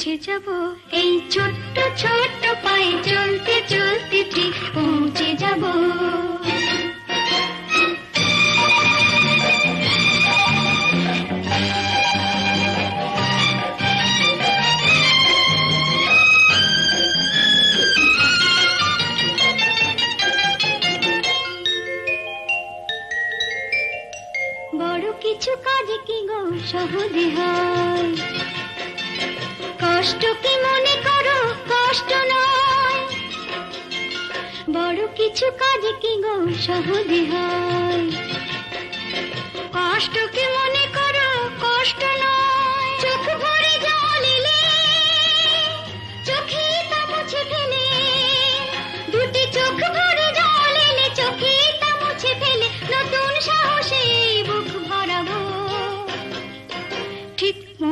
যাব। এই ছোট্ট ছোট্ট পায়ে চলতে চলতে ঠিক পৌঁছে যাব। কিছু কাজ কি গো সহজে হয়? কষ্ট কি মনে করো? কষ্ট নয়। বড় কিছু কাজ কি গো সহজে হয়?